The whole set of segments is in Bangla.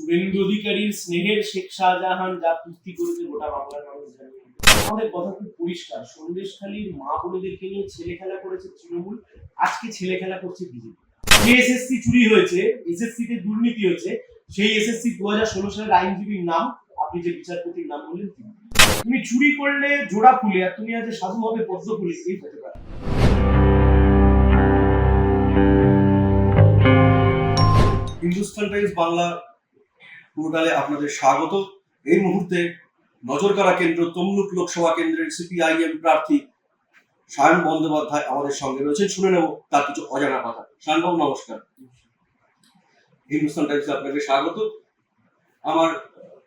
শুভেন্দু অধিকারীর স্নেহের শেখ শাহজাহান যা কুস্তি করেছে, গোটা বাংলার মানুষ জানে। আমাদের কথা খুব পরিষ্কার। সন্দেশখালীর মা বোনেদেরকে নিয়ে ছেলে খেলা করেছে তৃণমূল। আজকে ছেলে খেলা করছে বিজেপি। যে এসএসসি চুরি হয়েছে এসএসসি তে দুর্নীতি হয়েছে, সেই এসএসসি দু হাজার ষোলো সালের আইনজীবীর নাম, আপনি যে বিচারপতির নাম বললেন তিনি। তুমি চুরি করলে জোড়া ফুলে আর তুমি আজ সাধু হবে পদ্ম ফুলে, এই হতে পারে। হিন্দুস্তান টাইমস বাংলা পোর্টালে আপনাদের স্বাগত। এই মুহূর্তে নজর কাড়া কেন্দ্র তমলুক লোকসভা কেন্দ্রের সিপিআইএম প্রার্থী সায়ন বন্দ্যোপাধ্যায় আমাদের সঙ্গে রয়েছেন। শুনে নেব তার কিছু অজানা কথা। সায়নবাবু নমস্কার। হিন্দুস্তান টাইমসে আপনাকে স্বাগত। আমার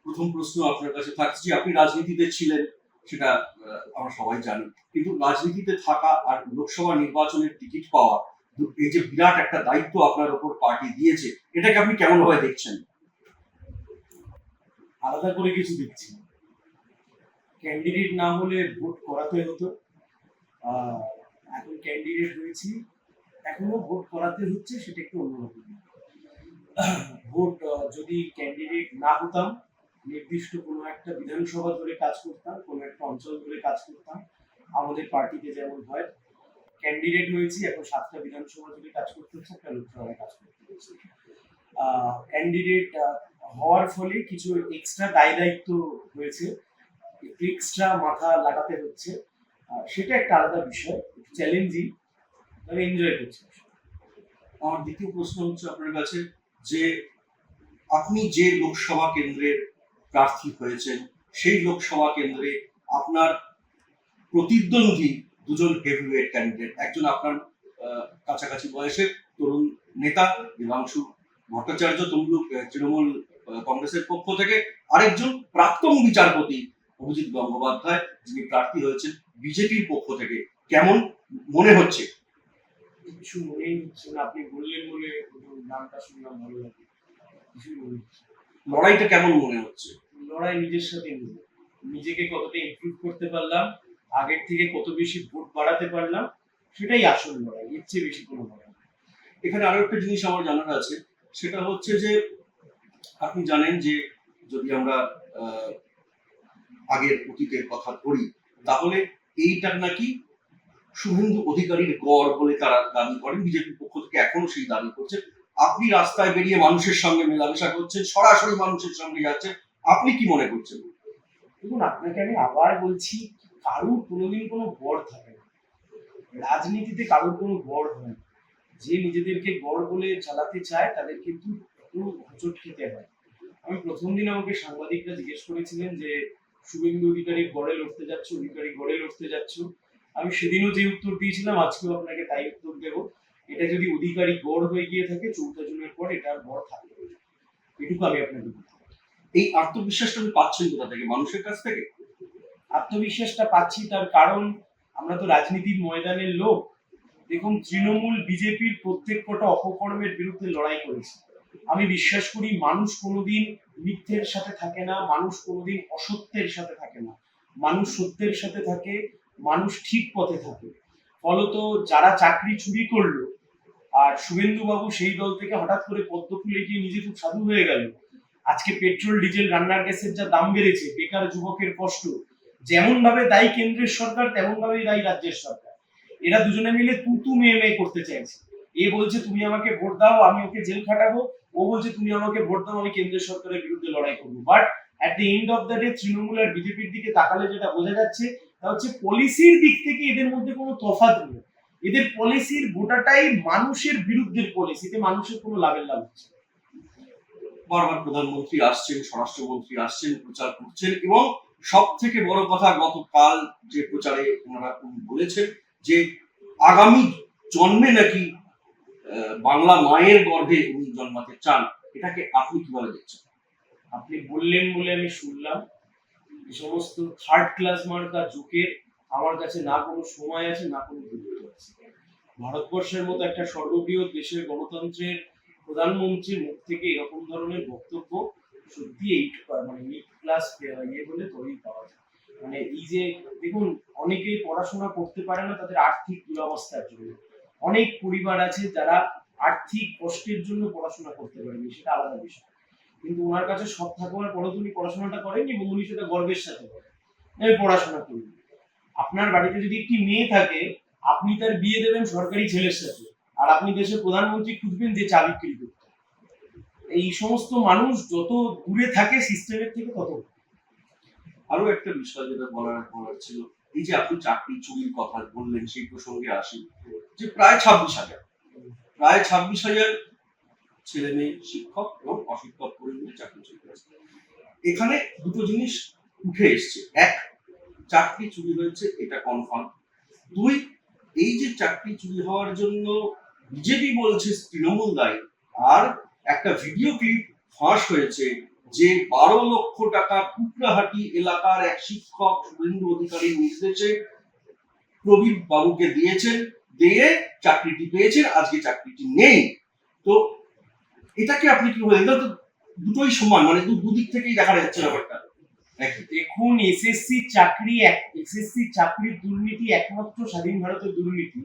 প্রথম প্রশ্ন আপনার কাছে থাকছে আপনি রাজনীতিতে ছিলেন, সেটা আমরা সবাই জানি। কিন্তু রাজনীতিতে থাকা আর লোকসভা নির্বাচনের টিকিট পাওয়া, এই যে বিরাট একটা দায়িত্ব আপনার ওপর পার্টি দিয়েছে, এটাকে আপনি কেমন ভাবে দেখছেন? আলাদা করে কিছু দেখছি না। ক্যান্ডিডেট না হলে ভোট করাতে হতো। এখন ক্যান্ডিডেট হয়েছি এখনও ভোট করাতে হচ্ছে, সেটা একটু অন্যরকম। ভোট যদি ক্যান্ডিডেট না হতাম, নির্দিষ্ট কোনো একটা বিধানসভা ধরে কাজ করতাম, কোনো একটা অঞ্চল ধরে কাজ করতাম, আমাদের পার্টিতে যেমন হয় ক্যান্ডিডেট হয়েছি এখন সাতটা বিধানসভা ধরে কাজ করতে হচ্ছে, একটা লোকসভায় কাজ করতে হচ্ছে। ক্যান্ডিডেট হওয়ার ফলে কিছু এক্সট্রা দায় দায়িত্ব হয়েছে একটু এক্সট্রা মাথা লাগাতে হচ্ছে। সেটা একটা আলাদা বিষয় চ্যালেঞ্জিং আমি এনজয় করছি। আমার দ্বিতীয় প্রশ্ন হচ্ছে আপনার কাছে যে আপনি যে লোকসভা কেন্দ্রের প্রার্থী হয়েছেন, সেই লোকসভা কেন্দ্রে আপনার প্রতিদ্বন্দ্বী দুজন হেভিওয়েট ক্যান্ডিডেট একজন আপনার কাছাকাছি বয়সের তরুণ নেতা দেবাংশু ভট্টাচার্য, তমলুক তৃণমূল কংগ্রেসের পক্ষ থেকে আরেকজন প্রাক্তন বিচারপতি অভিজিৎ গঙ্গোপাধ্যায় যিনি প্রার্থী হয়েছেন বিজেপির পক্ষ থেকে। কেমন মনে হচ্ছে? কিছু মনেই হচ্ছে না আপনি বললেন বলে নামটা শুনলাম ভালো লাগে। কিছুই মনে হচ্ছে লড়াইটা কেমন মনে হচ্ছে? লড়াই নিজের সাথে নিজে নিজেকে কতটা ইমপ্রুভ করতে পারলাম আগের থেকে কত বেশি ভোট বাড়াতে পারলাম সেটাই আসল লড়াই এর চেয়ে বেশি কোনো লড়াই। এখানে আরও একটা জিনিস আমার জানার আছে সেটা হচ্ছে যে আপনি জানেন যে যদি আমরা আগের অতীতের কথা ধরি, তাহলে এইটা নাকি শুভেন্দু অধিকারীর গড় বলে তারা দাবি করেন, বিজেপির পক্ষ থেকে এখনও সেই দাবি করছে। আপনি রাস্তায় বেরিয়ে মানুষের সঙ্গে মেলামেশা করছেন, সরাসরি মানুষের সঙ্গে যাচ্ছেন, আপনি কি মনে করছেন? দেখুন, আপনাকে আমি আবার বলছি, কারুর কোনোদিন কোনো গড় থাকে না। রাজনীতিতে কারুর কোনো গড় হয় না। যে নিজেদেরকে গড় বলে চালাতে চায়, তাদের কিন্তু হোঁচট খেতে হয় আমি প্রথম দিন আমাকে সাংবাদিকরা জিজ্ঞেস করেছিলেন যে শুভেন্দু অধিকারী গড়ে লড়তে যাচ্ছ অধিকারী গড়ে লড়তে যাচ্ছ? আমি সেদিনও যে উত্তর দিয়েছিলাম আজকেও আপনাকে তাই উত্তর দেবো। এটা যদি অধিকারী গড় হয়ে গিয়ে থাকে চৌঠা জুনের পর এটা আর গড় থাকবে এটুকু আমি আপনাকে এই আত্মবিশ্বাসটা আপনি পাচ্ছেন কোথা থেকে? মানুষের কাছ থেকে? আত্মবিশ্বাসটা পাচ্ছি তার কারণ আমরা তো রাজনীতির ময়দানের লোক। দেখুন তৃণমূল বিজেপির প্রত্যেক কটা অপকর্মের বিরুদ্ধে লড়াই করেছে। আমি বিশ্বাস করি মানুষ কোনোদিন মিথ্যের সাথে থাকে না, মানুষ কোনোদিন অসত্যের সাথে থাকে না। মানুষ সত্যের সাথে থাকে, মানুষ ঠিক পথে থাকে। ফলত যারা চাকরি চুরি করল, আর শুভেন্দু বাবু সেই দল থেকে হঠাৎ করে পদ্ম ফুলে গিয়ে নিজে খুব সাধু হয়ে গেল। আজকে পেট্রোল, ডিজেল, রান্নার গ্যাসের যা দাম বেড়েছে, বেকার যুবকের কষ্ট যেমন ভাবে দায়ী কেন্দ্রের সরকার তেমন ভাবেই দায়ী রাজ্যের সরকার। এরা দুজনে মিলে তুতু মেয়ে মেয়ে করতে চাইছে। এ বলছে, তুমি আমাকে ভোট দাও, আমি ওকে জেল খাটাবো। ও বলছে, তুমি আমাকে ভোট দাও, আমি কেন্দ্রের সরকারের বিরুদ্ধে লড়াই করব। But at the end of the day Trinamool আর বিজেপির দিকে তাকালে যেটা বোঝা যাচ্ছে, তা হচ্ছে পলিসির দিক থেকে এদের মধ্যে কোনো তফাৎ নেই। এদের পলিসির গোটাটাই মানুষের বিরুদ্ধের পলিসিতে মানুষের কোনো লাভের লাভ হচ্ছে বারবার প্রধানমন্ত্রী আসছেন, স্বরাষ্ট্রমন্ত্রী আসছেন, প্রচার করছেন এবং সব থেকে বড় কথা, গতকাল যে প্রচারে ওনারা বলেছেন যে আগামী জন্মে নাকি বাংলা মায়ের গর্ভে উনি জন্মাতে চান, এটাকে আপনি কীভাবে দেখছেন? আপনি বললেন বলে আমি শুনলাম, এই সমস্ত থার্ড ক্লাস মার্কা যুগে আমার কাছে না কোনো সময় আছে, না কোনো গুরুত্ব আছে। ভারতবর্ষের মতো একটা সর্ববৃহৎ দেশের গণতন্ত্রের প্রধানমন্ত্রীর মুখ থেকে এরকম ধরনের বক্তব্য সত্যি এইট মানে মিড ক্লাস ইয়ে বলে তৈরি পাওয়া যায়। মানে এই যে, দেখুন, অনেকেই পড়াশোনা করতে পারে না, তাদের আর্থিক দুরবস্থার জন্য। অনেক পরিবার আছে যারা আর্থিক কষ্টের জন্য পড়াশোনা করতে পারেনি, সেটা আলাদা বিষয়। কিন্তু ওনার কাছে সব থাকার পরেও উনি পড়াশোনাটা করেন এবং উনি সেটা গর্বের সাথে করেন। আমি পড়াশোনা করি। আপনার বাড়িতে যদি একটি মেয়ে থাকে, আপনি তার বিয়ে দেবেন সরকারি ছেলের সাথে। আর আপনি দেশের প্রধানমন্ত্রী খুঁজবেন যে চা বিক্রি করতে। এই সমস্ত মানুষ যত দূরে থাকে সিস্টেমের থেকে তত আরও একটা বিষয় যেটা বলার বলার ছিল এই যে আপনি চাকরি চুরির কথা বললেন, সেই প্রসঙ্গে আসি। যে প্রায় ছাব্বিশ হাজার। প্রায় ছাব্বিশ হাজার ছেলে মেয়ে, শিক্ষক এবং অশিক্ষক করে মিলে চাকরি চুরি করেছে এখানে দুটো জিনিস উঠে এসছে। এক, চাকরি চুরি হয়েছে, এটা কনফার্ম দুই, এই যে চাকরি চুরি হওয়ার জন্য বিজেপি বলছে তৃণমূল দায়ী, আর একটা ভিডিও ক্লিপ ফাঁস হয়েছে যে বারো লক্ষ টাকা কুকরাহাটি এলাকার এক শিক্ষক শুভেন্দু অধিকারীর নির্দেশে প্রবীর বাবুকে দিয়েছেন, দিয়ে চাকরিটি পেয়েছেন, আজকে চাকরিটি নেই। তো এটাকে আপনি কি বলেন? তো দুটোই সমান মানে দুদিক থেকেই দেখা যাচ্ছে ব্যাপারটা। দেখুন এসএসসি চাকরি এসএসসি চাকরির দুর্নীতি একমাত্র স্বাধীন ভারতের দুর্নীতি।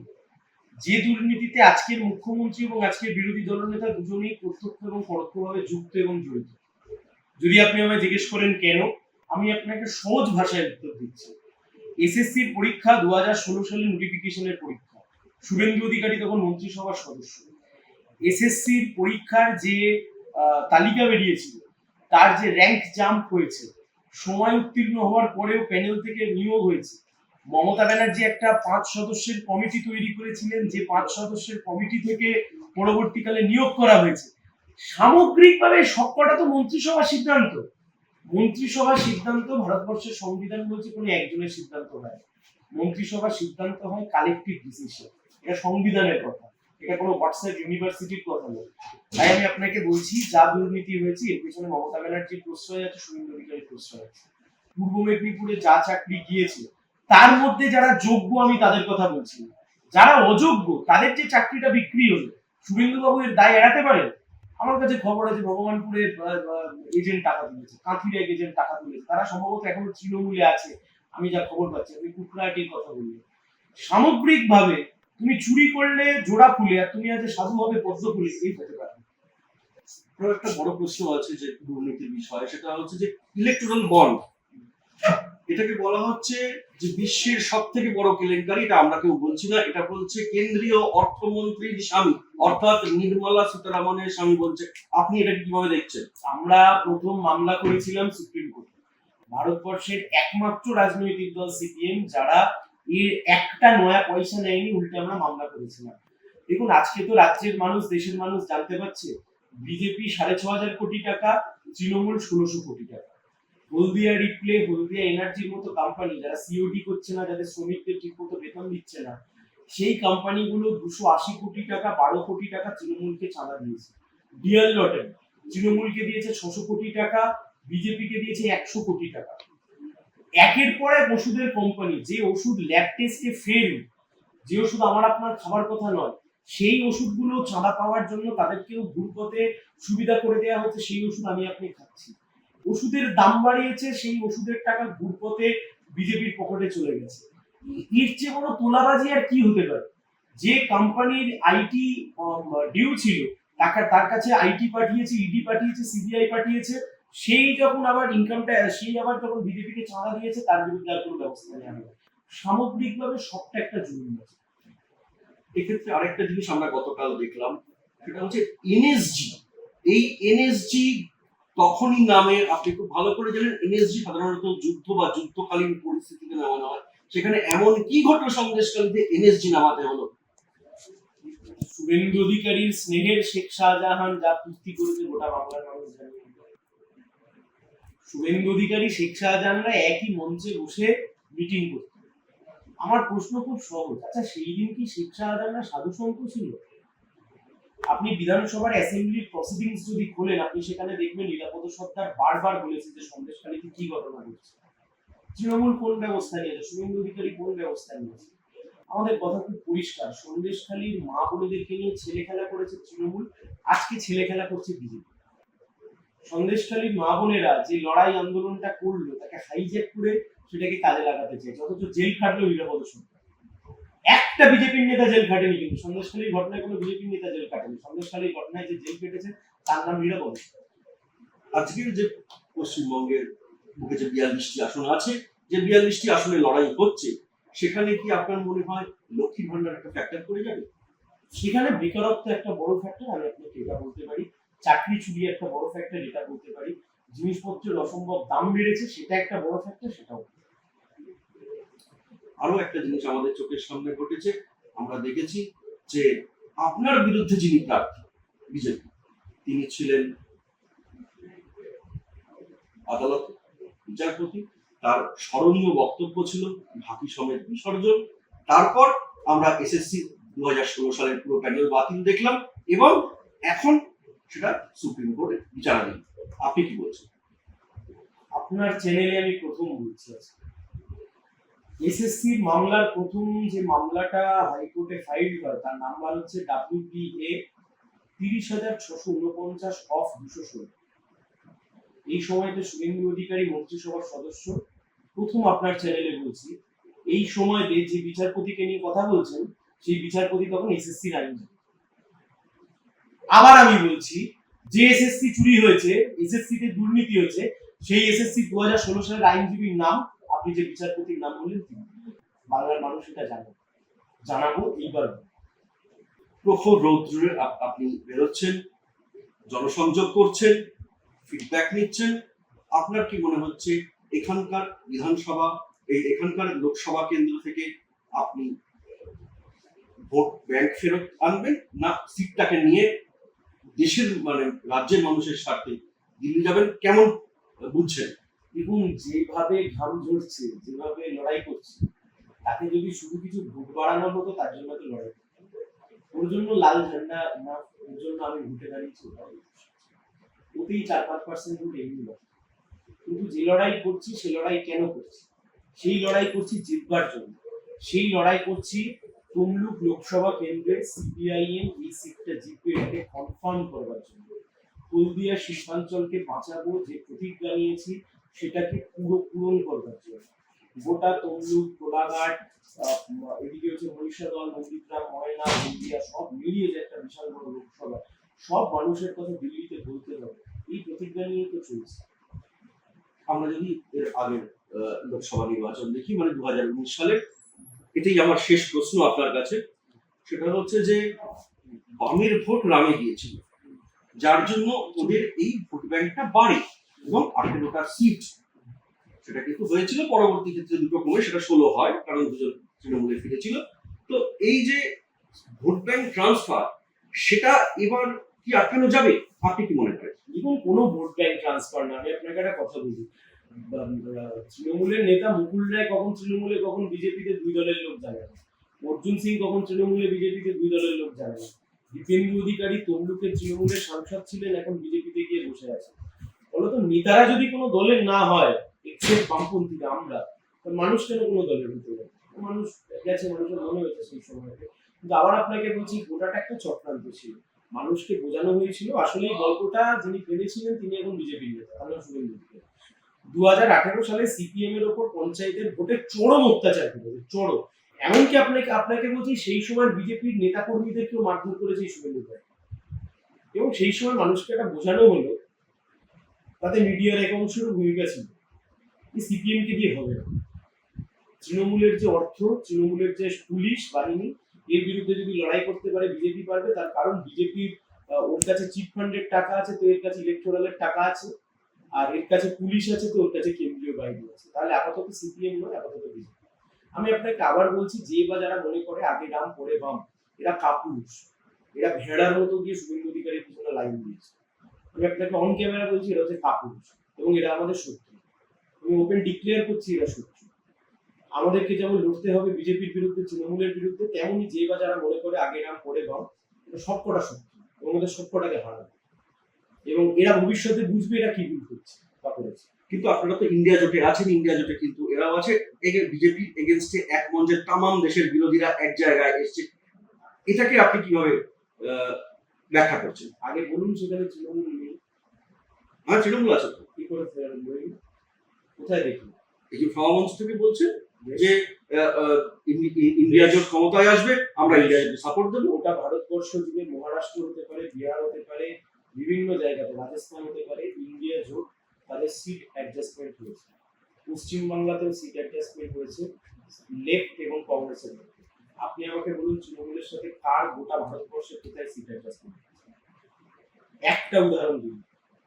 যে দুর্নীতিতে আজকের মুখ্যমন্ত্রী এবং আজকের বিরোধী দলনেতা দুজনেই প্রত্যক্ষ এবং পরোক্ষভাবে যুক্ত এবং জড়িত। যদি আপনি আমায় জিজ্ঞেস করেন কেন, আমি আপনাকে সহজ ভাষায় উত্তর দিচ্ছি। এসএসসির পরীক্ষা দু হাজার ষোলো নোটিফিকেশনের পরীক্ষা। শুভেন্দু অধিকারী তখন মন্ত্রিসভার সদস্য। এসএসসির পরীক্ষার যে তালিকা বেরিয়েছিল, তার যে র্যাঙ্ক জাম্প হয়েছে, সময় উত্তীর্ণ হওয়ার পরেও প্যানেল থেকে নিয়োগ হয়েছে। মমতা ব্যানার্জি একটা পাঁচ সদস্যের কমিটি তৈরি করেছিলেন, যে পাঁচ সদস্যের কমিটি থেকে পরবর্তীকালে নিয়োগ করা হয়েছে। সামগ্রিকভাবে সবকটা তো মন্ত্রিসভার সিদ্ধান্ত। মন্ত্রিসভার সিদ্ধান্ত ভারতবর্ষের সংবিধান বলছে কোনো একজনের সিদ্ধান্ত নয়। মন্ত্রিসভার সিদ্ধান্ত হয় কালেকটিভ ডিসিশন এটা সংবিধানের কথা। এটা কোনো হোয়াটসঅ্যাপ ইউনিভার্সিটির কথা নয়। তাই আমি আপনাকে বলছি, যা দুর্নীতি হয়েছে, এর পেছনে মমতা ব্যানার্জির প্রশ্রয় আছে, শুভেন্দু অধিকারীর প্রশ্রয় আছে। পূর্ব মেদিনীপুরে যা চাকরি গিয়েছে, তার মধ্যে যারা যোগ্য, আমি তাদের কথা বলছি। যারা অযোগ্য, তাদের যে চাকরিটা বিক্রি হলো শুভেন্দু বাবু এর দায় এড়াতে পারেন? আমার কাছে খবর আছে, ভগবানপুরে এজেন্ট টাকা তুলেছে, কাঁথির এজেন্ট টাকা তুলেছে। তারা সম্ভবত এখনও তৃণমূলে আছে, আমি যা খবর পাচ্ছি আপনি কুকরাটির কথা বললেন সামগ্রিকভাবে তুমি চুরি করলে জোড়া ফুলে আর তুমি আজ সাধু হবে পদ্ম ফুলে, এই হতে পারে। একটা বড় প্রশ্ন আছে যে দুর্নীতির বিষয়, সেটা হচ্ছে যে ইলেকট্রাল বন্ড এটাকে বলা হচ্ছে যে বিশ্বের সব থেকে বড় কেলেঙ্কারি, এটা আমরা কেউ বলছি না, এটা বলছে কেন্দ্রীয় অর্থমন্ত্রীর স্বামী, অর্থাৎ নির্মলা সীতারামনের স্বামী বলছে। আপনি এটা কীভাবে দেখছেন? আমরা প্রথম মামলা করেছিলাম সুপ্রিম কোর্টে। ভারতবর্ষের একমাত্র রাজনৈতিক দল সিপিএম, যারা এর একটা নয়া পয়সা নেয়নি, উল্টে আমরা মামলা করেছিলাম। দেখুন, আজকে তো রাজ্যের মানুষ, দেশের মানুষ জানতে পারছে, বিজেপি সাড়ে ছ হাজার কোটি টাকা, তৃণমূল ষোলোশো কোটি টাকা। হলদিয়া রিপ্লে হলদিয়া এনার্জির মতো কোম্পানি যারা সিওডি করছে না, যাদের শ্রমিকদের ঠিক মতো বেতন দিচ্ছে না, সেই কোম্পানিগুলো দুশো আশি কোটি টাকা, বারো কোটি টাকা তৃণমূলকে চাঁদা দিয়েছে। ডিয়ার লটেন তৃণমূলকে দিয়েছে ছশো কোটি টাকা, বিজেপিকে দিয়েছে একশো কোটি টাকা। একের পর এক ওষুধের কোম্পানি যে ওষুধ ল্যাব টেস্টে ফেল যে ওষুধ আমার আপনার খাবার কথা নয়, সেই ওষুধগুলো চাঁদা পাওয়ার জন্য তাদেরকেও ভুল পথে সুবিধা করে দেওয়া হচ্ছে, সেই ওষুধ আমি আপনি খাচ্ছি। ওষুধের দাম বাড়িয়েছে, সেই ওষুধের টাকা ভুল পথে বিজেপির পকেটে চলে গেছে। এর চেয়ে বড় তোলাবাজি আর কি হতে পারে? যে কোম্পানির আইটি ডিউ ছিল টাকা তার কাছে আইটি পাঠিয়েছে ইডি পাঠিয়েছে সিবিআই পাঠিয়েছে, সেই যখন আবার ইনকামটা সেই আবার যখন বিজেপিকে চাঁদা দিয়েছে, তার বিরুদ্ধে আর কোনো ব্যবস্থা নেওয়া হবে। সামগ্রিকভাবে সবটা একটা জুলুম আছে। এক্ষেত্রে আরেকটা জিনিস আমরা গতকাল দেখলাম, সেটা হচ্ছে এনএসজি এই এনএসজি তখনই নামে আপনি খুব ভালো করে জানেন, এনএসজি সাধারণত যুদ্ধ বা যুদ্ধকালীন পরিস্থিতিতে নামানো হয়। সেখানে এমন কি ঘটনা সন্দেশকালীতে এনএসজি নামাতে হলো? শুভেন্দু অধিকারীর স্নেহের শেখ শাহজাহান যা কুস্তি করেছে গোটা বাংলার মানুষ জানে। শুভেন্দু অধিকারী, শেখ শাহজাহানরা একই মঞ্চে বসে মিটিং করত। আমার প্রশ্ন খুব সহজ। আচ্ছা সেই দিন কি শেখ শাহজাহানরা সাধু সন্ত ছিল? আপনি বিধানসভার অ্যাসেম্বলির প্রসিডিংস যদি খোলেন, আপনি সেখানে দেখবেন নিরাপদ সরকার বারবার বলেছে যে সন্দেশখালীতে কি ঘটনা ঘটছে। তৃণমূল কোন ব্যবস্থা নিয়েছে? শুভেন্দু অধিকারী কোন ব্যবস্থা নিয়েছে? আমাদের কথা খুব পরিষ্কার। সন্দেশখালীর মা বোনেদেরকে নিয়ে ছেলে খেলা করেছে তৃণমূল, আজকে ছেলে খেলা করছে বিজেপি। সন্দেশখালীর মা বোনেরা যে লড়াই আন্দোলনটা করল, তাকে হাইজ্যাক করে সেটাকে কাজে লাগাতে চেয়েছে অথচ জেল খাটলো নিরাপদ সরকার একটা বিজেপির নেতা জেল খাটেনি কিন্তু। সন্দেশখালীর ঘটনায় কোনো বিজেপির নেতা জেল কাটেনি সন্দেশখালীর ঘটনায় যে জেল কেটেছে তার নাম নিরাপদ আজকের যে পশ্চিমবঙ্গের বুকে যে বিয়াল্লিশটি আসন আছে যে বিয়াল্লিশটি আসনে লড়াই হচ্ছে সেখানে কি আপনার মনে হয় লক্ষ্মীর ভান্ডার একটা ফ্যাক্টর করে যাবে? সেখানে বেকারত্ব একটা বড় ফ্যাক্টর আমি আপনাকে এটা বলতে পারি। চাকরি চুরি একটা বড় ফ্যাক্টর এটা বলতে পারি। জিনিসপত্রের অসম্ভব দাম বেড়েছে সেটা একটা বড় ফ্যাক্টর সেটাও। আরও একটা জিনিস আমাদের চোখের সামনে ঘটেছে, আমরা দেখেছি যে আপনার বিরুদ্ধে যিনি প্রার্থী, বিজেপি, তিনি ছিলেন আদালত, বিচারপতি, তার স্মরণীয় বক্তব্য ছিল ঢাকি সমেত বিসর্জন, তারপর আমরা এসএসসি দু হাজার ষোলো সালের পুরো প্যানেল বাতিল দেখলাম এবং এখন সেটা সুপ্রিম কোর্টে বিচারাধীন। আপনি কি বলছেন? আপনার চ্যানেলে আমি প্রথম বলছি আজকে। এসএসসি মামলার প্রথম যে মামলাটা হাইকোর্টে ফাইল হয়, তার নাম্বার হচ্ছে ডাব্লিউপিএ তিরিশ হাজার ছশো উনপঞ্চাশ অফ দুশো ষোলো। এই সময়তে শুভেন্দু অধিকারী মন্ত্রিসভার সদস্য। প্রথম আপনার চ্যানেলে বলছি, এই সময়তে যে বিচারপতিকে নিয়ে কথা বলছেন, সেই বিচারপতি তখন এসএসসির আইনজীবী। আবার আমি বলছি, যে এসএসসি চুরি হয়েছে এসএসসি তে দুর্নীতি হয়েছে, সেই এসএসসি দু হাজার ষোলো সালের আইনজীবীর নাম আপনি যে বিচারপতির নাম বললেন তিনি, বাংলার মানুষ এটা জানে। জানাব এইবার। প্রখর রৌদ্রে আপনি বেরোচ্ছেন, জনসংযোগ করছেন ফিডব্যাক নিচ্ছেন। আপনার কি মনে হচ্ছে, এখানকার বিধানসভা, এই এখানকার লোকসভা কেন্দ্র থেকে আপনি ভোট ব্যাংক ফেরত আনবেন না সিটটাকে নিয়ে দেশের মানে রাজ্যের মানুষের স্বার্থে দিল্লি যাবেন? কেমন বুঝছেন? দেখুন যেভাবে ঘাম ঝরছে, যেভাবে লড়াই করছে তাকে যদি শুধু কিছু ভোট বাড়ানো হতো, তার জন্য তো লড়াই। ওর জন্য লাল ঝান্ডা না, ওর জন্য আমি ভোটে দাঁড়িয়েছি ওতেই চার পাঁচ পার্সেন্ট ভোট এমনি। কিন্তু যে লড়াই করছি, সে লড়াই কেন করছি সেই লড়াই করছি জিতবার জন্য সেই লড়াই করছি তমলুক লোকসভা কেন্দ্রে সিপিআইএম এই সিটটা জিতবে এটাকে কনফার্ম করবার জন্য হলদিয়া শিল্পাঞ্চলকে বাঁচাবো যে প্রতিজ্ঞা নিয়েছি সেটাকে পুরো পূরণ করবার জন্য। গোটা তমলুক কোলাঘাট এদিকে হচ্ছে মহিষাদল নন্দীগ্রাম ময়না, হলদিয়া, সব মিলিয়ে যে একটা বিশাল বড় লোকসভা, সব মানুষের কথা দিল্লিতে বলতে হবে। এই প্রতিজ্ঞা নিয়ে তো চলছে। আমরা যদি এর আগের লোকসভা নির্বাচন দেখি মানে দু হাজার উনিশ সালে, এটাই আমার শেষ প্রশ্ন আপনার কাছে। সেটা হচ্ছে যে, বামের ভোট রামে গিয়েছিল যার জন্য ওদের এই ভোট ব্যাংকটা বাড়ে। এবং আঠেরোটা সিট সেটা কিন্তু হয়েছিল। পরবর্তী ক্ষেত্রে দুটো কমে, সেটা ষোলো হয়, কারণ দুজন তৃণমূলে ফিরেছিল। তো এই যে ভোট ব্যাংক ট্রান্সফার সেটা এবার কি আটকানো যাবে? আপনি কি মনে করেন? এবং কোনো ভোট ব্যাংক ট্রান্সফার না। আমি আপনাকে একটা কথা বলি। তৃণমূলের নেতা মুকুল রায় কখন তৃণমূলে, কখন বিজেপিতে দুই দলের লোক জানে না। অর্জুন সিং কখন তৃণমূলে, বিজেপিতে দুই দলের লোক জানে না। দীপেন্দু অধিকারী তমলুকের তৃণমূলের সাংসদ ছিলেন, এখন বিজেপিতে গিয়ে বসে আছে ফলত নেতারা যদি কোনো দলের না হয় এক্সেপ্ট বামপন্থীরা আমরা মানুষ কেন কোনো দলের হতে পারে মানুষ গেছে, মানুষের মনে হয়েছে সেই সময়তে। কিন্তু আবার আপনাকে বলছি গোটাটা একটা চক্রান্ত ছিল। মানুষকে বোঝানো হয়েছিল আসলে এই গল্পটা যিনি ফেলেছিলেন তিনি এখন বিজেপির নেতা আমরা শুভেন্দু দু হাজার আঠেরো সালে সিপিএম এর ওপর পঞ্চায়েতের ভোটে চরম অত্যাচার করেছে চরম। এমনকি আপনাকে আপনাকে বলছি, সেই সময় বিজেপির নেতা কর্মীদেরকেও মারধর করেছে শুভেন্দু এবং সেই সময় মানুষকে একটা বোঝানো হলো তাতে মিডিয়ার এক অংশেরও ভূমিকা ছিল এই সিপিএম কে দিয়ে হবে না। তৃণমূলের যে অর্থ, তৃণমূলের যে পুলিশ বাহিনী, এর বিরুদ্ধে যদি লড়াই করতে পারে, বিজেপি পারবে, তার কারণ বিজেপির ওর কাছে চিট ফান্ডের টাকা আছে, তো এর কাছে ইলেকট্রালের টাকা আছে, আর এর কাছে পুলিশ আছে, তো ওর কাছে কেন্দ্রীয় বাহিনী আছে। তাহলে আপাতত সিপিএম নয়, আপাতত বিজেপি। আমি আপনাকে আবার বলছি, যে বা যারা মনে করে আগে ডাম পরে বাম এরা কাপুরুষ। এরা ভেড়ার মতো গিয়ে শুভেন্দু অধিকারীর পিছনে লাইন দিয়েছে। আমি আপনাকে অন ক্যামেরা বলছি এরা হচ্ছে কাপুরুষ এবং এরা আমাদের শত্রু। আমি ওপেন ডিক্লেয়ার করছি এরা শত্রু। আমাদেরকে যেমন লড়তে হবে, বিজেপির বিরুদ্ধে, তৃণমূলের বিরুদ্ধে তেমনই যে বা যারা মনে করে আগে নাম, পরে বাম, এটা সবকটা শত্রু, এবং ওদের সবকটাকে হারাবে। এবং এরা ভবিষ্যতে বুঝবে এরা কি ভুল করছে বা কিন্তু আপনারা তো ইন্ডিয়া জোটে আছেন ইন্ডিয়া জোটে কিন্তু এরাও আছে। বিজেপি এগেনস্টে এক মঞ্চে তামাম দেশের বিরোধীরা এক জায়গায় এসছে। এটাকে আপনি কীভাবে ব্যাখ্যা করছেন আগে বলুন সেখানে তৃণমূল নেই। হ্যাঁ তৃণমূল আছে তো। কি করে কোথায় দেখি? এই যে ফ্লাওয়ার থেকে বলছে যে ইন্ডিয়া জোট ক্ষমতায় আসবে আমরা ইন্ডিয়া সাপোর্ট দেবো। ওটা ভারতবর্ষ জুড়ে মহারাষ্ট্র হতে পারে বিহার হতে পারে বিভিন্ন জায়গাতে রাজস্থান হতে পারে ইন্ডিয়া জোট তাদের সিট অ্যাডজাস্টমেন্ট হয়েছে। পশ্চিমবাংলাতেও সিট অ্যাডজাস্টমেন্ট হয়েছে লেফট এবং কংগ্রেসের মধ্যে আপনি আমাকে বলুন তৃণমূলের সাথে কার গোটা ভারতবর্ষে কোথায় সিট অ্যাডজাস্টমেন্ট একটা উদাহরণ দিন।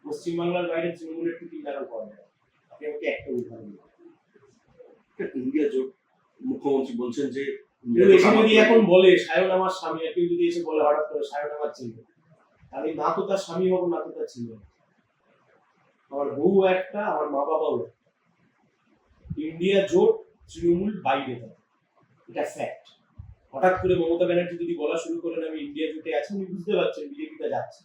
পশ্চিমবাংলার বাইরে তৃণমূলের টিকিট দাঁড়ানো পাওয়া যায়। আপনি আমাকে একটা উদাহরণ দিন। ইন্ডিয়া জোট মুখ্যমন্ত্রী বলছেন যে যদি এখন বলে সায়ন আমার স্বামী কেউ যদি এসে বলে হঠাৎ করে সায়ন আমার ছিল তাহলে না তো তার স্বামী হব না তো তার ছিল আমার বউ একটা আমার মা বাবাও ইন্ডিয়া জোট তৃণমূল বাইরে থাকে। এটা ফ্যাক্ট হঠাৎ করে মমতা ব্যানার্জি যদি বলা শুরু করেন আমি ইন্ডিয়া জোটে আছি, উনি বুঝতে পারছেন বিজেপিটা যাচ্ছে।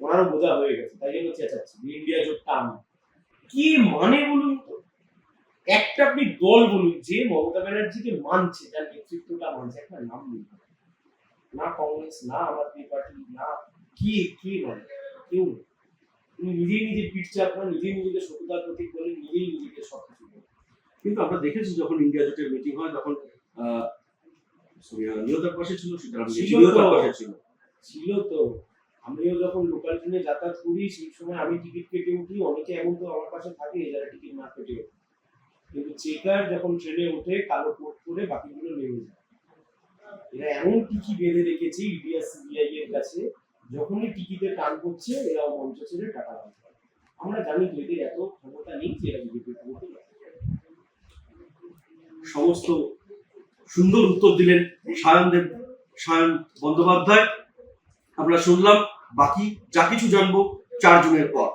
ওনারও বোঝা হয়ে গেছে, তাই জন্য চেঁচাচ্ছে ইন্ডিয়া জোটটা আমি কি মানে বলুন তো? একটা আপনি দল বলুন, যে মমতা ব্যানার্জিকে মানছে, যার নেতৃত্বটা মানছে, একটা নাম নেই না কংগ্রেস, না আদমি পার্টি, না কি কি মানে? কেউ। উনি নিজেই নিজে পিঠ চাপনা নিজেই নিজেকে সততার প্রতীক বলেন নিজেই নিজেকে সব কিছু কিন্তু আমরা দেখেছি যখন ইন্ডিয়া জোটের মিটিং হয়, তখন আহ, সোনিয়া গান্ধীও তার পাশে ছিল তো। পাশে ছিল ছিল তো আমিও যখন লোকাল ট্রেনে যাতায়াত করি সেই সময় আমি টিকিট কেটে উঠি। অনেকে এমন তো আমার পাশে থাকে যারা টিকিট না কেটে কিন্তু চেকার যখন ট্রেনে ওঠে কালো কোট করে বাকিগুলো নেমে যায়। এরা এমন টিকি বেঁধে রেখেছে ইডিএস সিবিআই এর কাছে যখনই টিকিটে টান করছে এরাও মঞ্চ ছেড়ে টাকা দান করে। আমরা জানি যে এদের এত ক্ষমতা নেই যে এরা বিজেপির ক্ষমতা সমস্ত সুন্দর উত্তর দিলেন সায়ন দেব, সায়ন বন্দ্যোপাধ্যায়। আমরা শুনলাম, বাকি যা কিছু জানব চার জনের পর।